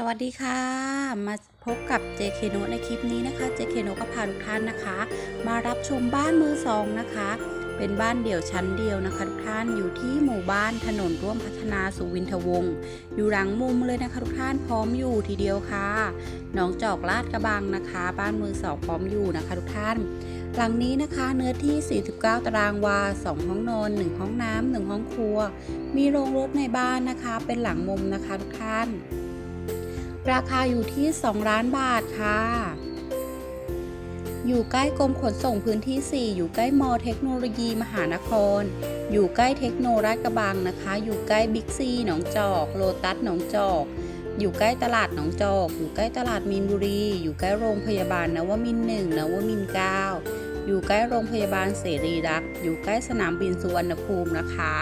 สวัสดีค่ะ มาพบกับ JK n o ในคลิปนี้นะคะ JK n o ก็พาทุกท่านนะคะ มารับชมบ้านมือสองนะคะ เป็นบ้านเดี่ยวชั้นเดียวนะคะ ทุกท่านอยู่ที่หมู่บ้านถนนร่วมพัฒนาสุวินทวงศ์อยู่หลังมุมเลยนะคะ ทุกท่านพร้อมอยู่ทีเดียวค่ะหนองจอกลาดกระบังนะคะ บ้านมือสองพร้อมอยู่นะคะ ทุกท่านหลังนี้นะคะเนื้อที่ 49 ตารางวา 2 ห้องนอน 1 ห้องน้ำ1ห้องครัว มีโรงรถในบ้านนะคะ เป็นหลังมุมนะคะทุกท่าน ราคาอยู่ที่ 2 ล้านบาทค่ะ อยู่ใกล้กรมขนส่งพื้นที่ 4 อยู่ใกล้มอเทคโนโลยีมหานคร อยู่ใกล้เทคโนราชกระบังนะคะ อยู่ใกล้บิ๊กซีหนองจอก โลตัสหนองจอก อยู่ใกล้ตลาดหนองจอก อยู่ใกล้ตลาดมีนบุรี อยู่ใกล้โรงพยาบาลนวมินหนึ่งนวมินเก้าอยู่ใกล้โรงพยาบาลเสรีรักษ์อยู่ใกล้สนามบินสุวรรณภูมินะคะ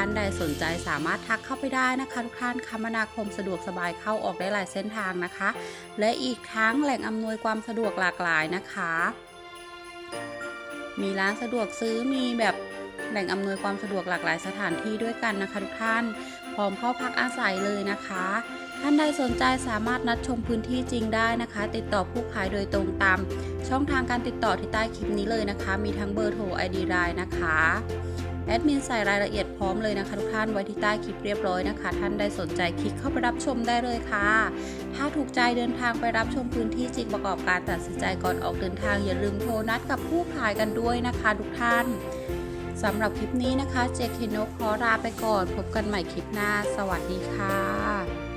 านใดสนใจสามารถทักเข้าไปได้นะคะ ทุกท่านคมนาคมสะดวกสบายเข้าออกได้หลายเส้นทางนะคะ และอีกทั้งแหล่งอำนวยความสะดวกหลากหลายนะคะ มีร้านสะดวกซื้อมีแบบแหล่งอำนวยความสะดวกหลากหลายสถานที่ด้วยกันนะคะ ทุกท่าน พร้อมเข้าพักอาศัยเลยนะคะ ท่านใดสนใจสามารถนัดชมพื้นที่จริงได้นะคะ ติดต่อผู้ขายโดยตรงตาม ช่องทางการติดต่อที่ใต้คลิปนี้เลยนะคะ มีทั้งเบอร์โทร ID ไลน์นะคะแอดมินใส่รายละเอียดพร้อมเลยนะคะทุกท่านไว้ที่ใต้คลิปเรียบร้อยนะคะ ท่านใดสนใจคลิกเข้าไปรับชมได้เลยค่ะ ถ้าถูกใจเดินทางไปรับชมพื้นที่จริงประกอบการตัดสินใจก่อนออกเดินทางอย่าลืมโทรนัดกับผู้ขายกันด้วยนะคะ ทุกท่านสำหรับคลิปนี้นะคะ เจคเคนโนขอลาไปก่อน พบกันใหม่คลิปหน้า สวัสดีค่ะ